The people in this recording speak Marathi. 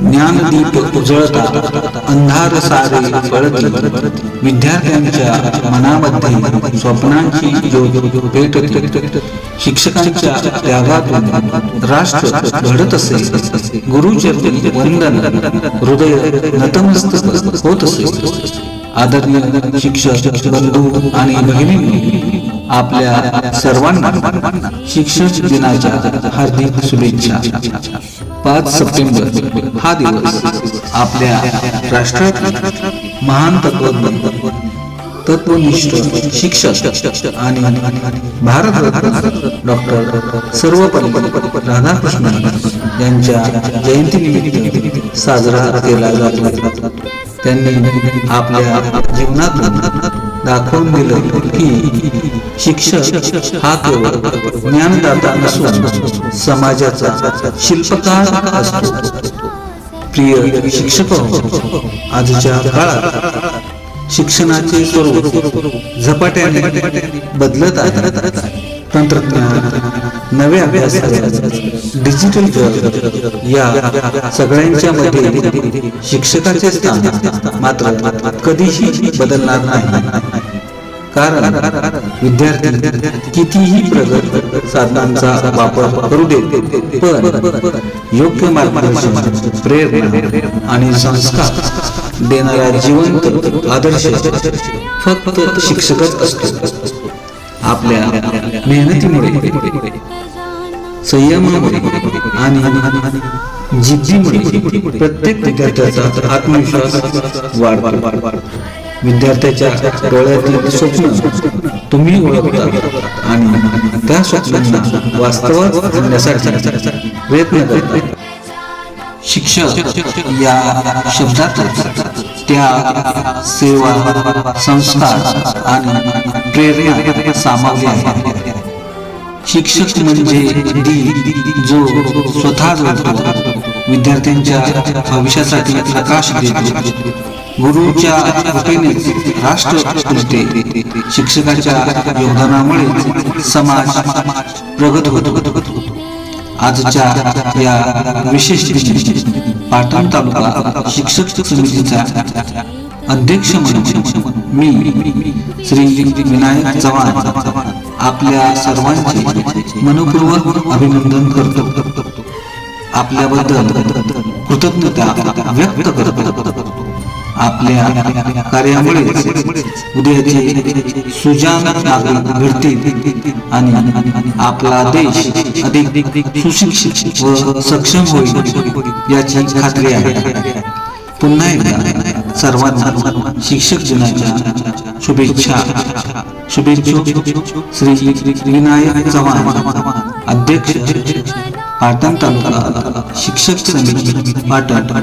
ज्ञानदीप उजळता अंधार सारे पळती. विद्यार्थ्यांच्या मनामध्ये स्वप्नांची ज्योत पेटते. शिक्षकांच्या त्यागातून राष्ट्र घडत असे. गुरुचरणी वंदन हृदय नतमस्तक होत असे. आदरणीय शिक्षक बंधू आणि बहिणी आपल्या सर्वांना शिक्षक दिनाच्या हार्दिक शुभेच्छा. पाच सप्टेंबर हा दिवस आपल्या राष्ट्रातील महान तत्वज्ञ तत्वनिष्ठ शिक्षक आणि भारत डॉक्टर सर्वपल्ली राधाकृष्णन यांच्या जयंतीनिमित्त साजरा केला जातो. त्यांनी आपल्या जीवनात दाखवून दिलं की शिक्षक हा केवळ ज्ञानदाता नसून समाजाचा शिल्पकार असतो. प्रिय शिक्षक आजच्या काळात शिक्षणाचे स्वरूप झपाट्याने बदलत आहे. तंत्रज्ञान नवे अभ्यास डिजिटल जग या सगळ्यांच्या मध्ये शिक्षकाचे स्थान मात्र कधीही बदलणार नाही. कारण विद्यार्थी कितीही प्रगत साधनांचा वापर करू देत पण योग्य मार्गदर्शन प्रेरणा आणि संस्कार देणारा जिवंत आदर्श फक्त शिक्षकच असतो. आपल्या मेहनतीमुळे संयमामुळे आणि जिद्दीमुळे प्रत्येक विद्यार्थ्याचा आत्मविश्वास वाढतो. विद्यार्थ्याच्या डोळ्यातील स्वप्न तुम्ही ओळखता. आणि त्या स्वप्नांना वास्तवात आणण्यासाठी प्रयत्न करता. शिक्षक या शब्दात त्या सेवा संस्कार आणि प्रेरणा सामावली आहे. शिक्षक म्हणजे दी जो स्वतः विद्यार्थ्यांच्या भविष्यासाठी प्रकाश देतो. गुरुच्या कृपेने राष्ट्र फुलते शिक्षकाच्या योगदानामुळे समाज प्रगत होतो आजच्या या विशेष पाटण तालुका शिक्षक समितीचा अध्यक्ष म्हणून मी श्री विनायक चव्हाण आपल्या सर्वांचे मनपूर्वक अभिनंदन करतो. आपल्याबद्दल कृतज्ञता व्यक्त करतो. आपल्या कार्यामुळे उद्याचे सुजान नागरिक घडतील आणि आपला देश अधिक सुशिक्षित व सक्षम होईल याची खात्री आहे. पुन्हा एकदा सर्वांना शिक्षक दिनाच्या शुभेच्छा. शुभेच्छुक श्री विनायक चव्हाण अध्यक्ष पाटण तालुका शिक्षक समिती पाटण.